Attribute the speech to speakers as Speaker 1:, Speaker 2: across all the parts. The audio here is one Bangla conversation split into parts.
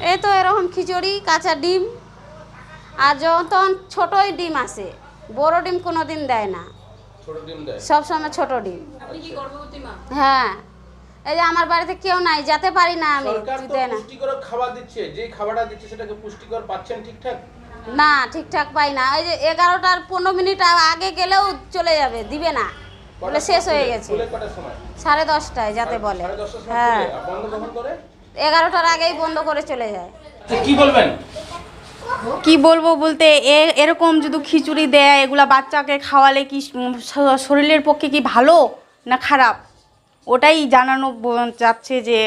Speaker 1: এই তো এরকম খিচুড়ি কাঁচা ডিম আর যখন তখন ছোটোই ডিম আসে বড় ডিম কোনো দিন দেয় না।
Speaker 2: ছোট ডিম দেয়?
Speaker 1: সব সময় ছোট ডিম। হ্যাঁ। এই যে আমার বাড়িতে কেউ নাই যেতে পারি না আমি দেয় না।
Speaker 2: খাবার দিচ্ছে যে খাবারটা দিচ্ছে সেটাকে পুষ্টিকর পাচ্ছেন ঠিকঠাক?
Speaker 1: না ঠিকঠাক পাই না। ওই যে এগারোটার পনেরো মিনিট আগে গেলেও চলে যাবে দিবে না। বলে শেষ হয়ে গেছে। সাড়ে দশটায় যাতে বলে। হ্যাঁ। এগারোটার আগেই বন্ধ করে চলে যায়।
Speaker 2: তো কি বলবেন?
Speaker 3: কি বলব বলতে এ এরকম যদি খিচুড়ি দেয় এগুলা বাচ্চাকে খাওয়ালে কি শরীরের পক্ষে কি ভালো না খারাপ? ওটাই জানানো যাচ্ছে যে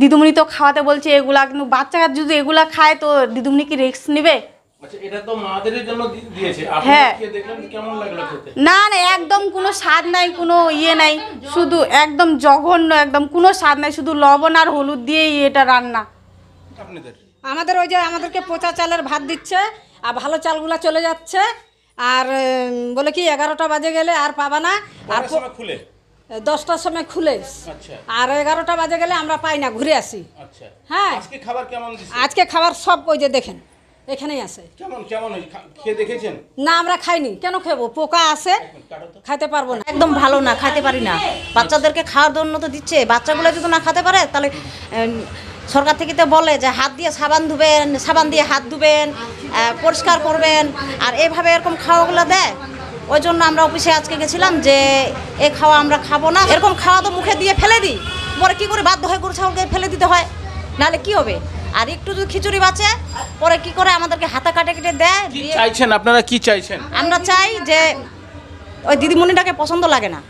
Speaker 3: দিদিমণি তো খাওয়াতে বলছে এগুলা কিন্তু বাচ্চারা যদি এগুলা খায় তো দিদিমণি কি রিস্ক নেবে?
Speaker 2: আচ্ছা এটা তো মাদের জন্য দি- দিয়েছে।
Speaker 3: হ্যাঁ। না না একদম কোনো স্বাদ নাই কোনো ইয়ে নাই। শুধু একদম জঘন্য একদম কোনো স্বাদ নাই শুধু লবণ আর হলুদ দিয়েই এটা রান্না।
Speaker 4: আমাদের ওই যে আমাদেরকে পচা চালের ভাত দিচ্ছে আর ভালো চালগুলো চলে যাচ্ছে আর বলে কি এগারোটা বাজে গেলে আর পাবা না আর
Speaker 2: খুলে?
Speaker 4: দশটার সময় খুলে।
Speaker 2: আচ্ছা।
Speaker 4: আর এগারোটা বাজে গেলে আমরা পাই না ঘুরে আসি।
Speaker 2: আচ্ছা।
Speaker 4: হ্যাঁ।
Speaker 2: আজকে খাবার কেমন দিচ্ছে
Speaker 4: আজকে খাবার সব ওই যে দেখেন। এখানেই আছে।
Speaker 2: কেমন কেমন? খেয়ে দেখেছেন?
Speaker 4: না আমরা খাইনি। কেন খাব পোকা আছে খাইতে পারব না।
Speaker 5: একদম ভালো না খাইতে পারি না। বাচ্চাদেরকে খাওয়ার জন্য তো দিচ্ছে। বাচ্চাগুলো যদি না খেতে পারে তাহলে সরকার থেকে তো বলে যে হাত দিয়ে সাবান ধুবেন সাবান দিয়ে হাত ধুবেন পরিষ্কার করবেন। আর এভাবে এরকম খাওয়াগুলো দেয় ওই জন্য আমরা অফিসে আজকে গেছিলাম যে এ খাওয়া আমরা খাব না। এরকম খাওয়া তো মুখে দিয়ে ফেলে দিই। পরে কি করে বাধ্য হয়ে গরু ছাগলকে ফেলে দিতে হয়? নাহলে কি হবে? আর একটু যদি খিচুড়ি বাঁচে পরে কি করে আমাদেরকে হাতা কাটে কেটে দেয়?
Speaker 2: কি চাইছেন আপনারা? কি চাইছেন?
Speaker 5: আমরা চাই যে ওই দিদিমণিটাকে পছন্দ লাগে না।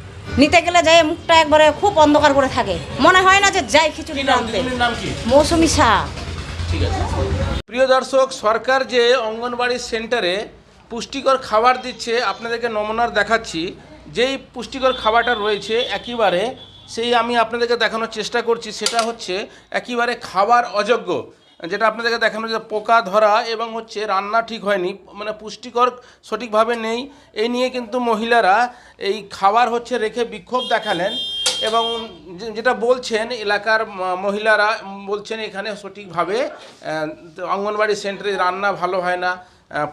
Speaker 5: নিতে গেলে যাই মুখটা একবারে খুব অন্ধকার করে থাকে। মনে হয় না যে যাই খিচুড়ি আনতে। মৌসুমি শাহ।
Speaker 2: ঠিক আছে। প্রিয় দর্শক সরকার যে অঙ্গনবাড়ি সেন্টারে পুষ্টিকর খাবার দিচ্ছে আপনাদেরকে নমুনার দেখাচ্ছি। যেই পুষ্টিকর খাবারটা রয়েছে একেবারে সেই আমি আপনাদেরকে দেখানোর চেষ্টা করছি, সেটা হচ্ছে একেবারে খাবার অযোগ্য। যেটা আপনাদেরকে দেখানো যে পোকা ধরা এবং হচ্ছে রান্না ঠিক হয়নি মানে পুষ্টিকর সঠিকভাবে নেই এই নিয়ে কিন্তু মহিলারা এই খাবার হচ্ছে রেখে বিক্ষোভ দেখালেন এবং যেটা বলছেন এলাকার মহিলারা বলছেন এখানে সঠিকভাবে অঙ্গনবাড়ি সেন্টারে রান্না ভালো হয় না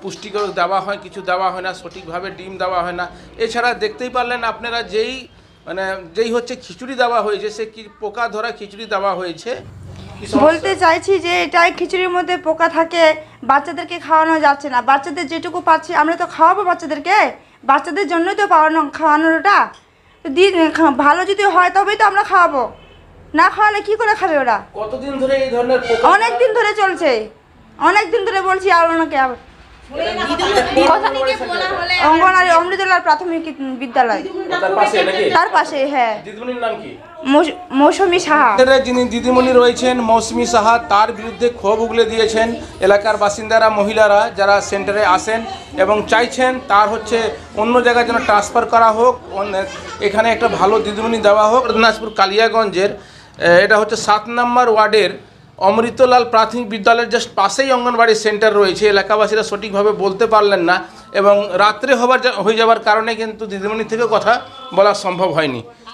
Speaker 2: পুষ্টিকর দেওয়া হয়, কিছু দেওয়া হয় না, সঠিকভাবে ডিম দেওয়া হয় না। এছাড়া দেখতেই পারলেন আপনারা যেই মানে যেই হচ্ছে খিচুড়ি দেওয়া হয়েছে সে কি পোকা ধরা খিচুড়ি দেওয়া হয়েছে?
Speaker 3: বলতে চাইছি যে এটাই খিচুড়ির মধ্যে পোকা থাকে বাচ্চাদেরকে খাওয়ানো যাচ্ছে না। বাচ্চাদের যেটুকু পাচ্ছি আমরা তো খাওয়াবো বাচ্চাদেরকে? বাচ্চাদের জন্যই তো পাওয়ানো খাওয়ানোটা। তো দি খা- ভালো যদি হয় তবেই তো আমরা খাওয়াবো। না খাওয়ালে কি করে খাবে ওরা?
Speaker 2: কতদিন ধরে এই ধরনের
Speaker 3: অনেক দিন ধরে চলছে। অনেক দিন ধরে বলছি আর ওনাকে আবার অঙ্গনারী অমৃতলাল প্রাথমিক বিদ্যালয়।
Speaker 2: তার পাশে নাকি?
Speaker 3: তার হ্যাঁ। মৌসুমী সাহা।
Speaker 2: যিনি দিদিমণি রয়েছেন মৌসুমি সাহা তার বিরুদ্ধে ক্ষোভ উগলে দিয়েছেন এলাকার বাসিন্দারা মহিলারা যারা সেন্টারে আসেন এবং চাইছেন তার হচ্ছে অন্য জায়গায় যেন ট্রান্সফার করা হোক অন্য- এখানে একটা ভালো দিদিমণি দেওয়া হোক। দিনাজপুর কালিয়াগঞ্জের এটা হচ্ছে সাত নম্বর ওয়ার্ডের অমৃতলাল প্রাথমিক বিদ্যালয়ের জাস্ট পাশেই অঙ্গনবাড়ি সেন্টার রয়েছে। এলাকাবাসীরা সঠিকভাবে বলতে পারলেন না এবং রাত্রে হবার হয়ে যাওয়ার কারণে কিন্তু দিদিমণি থেকে কথা বলা সম্ভব হয়নি।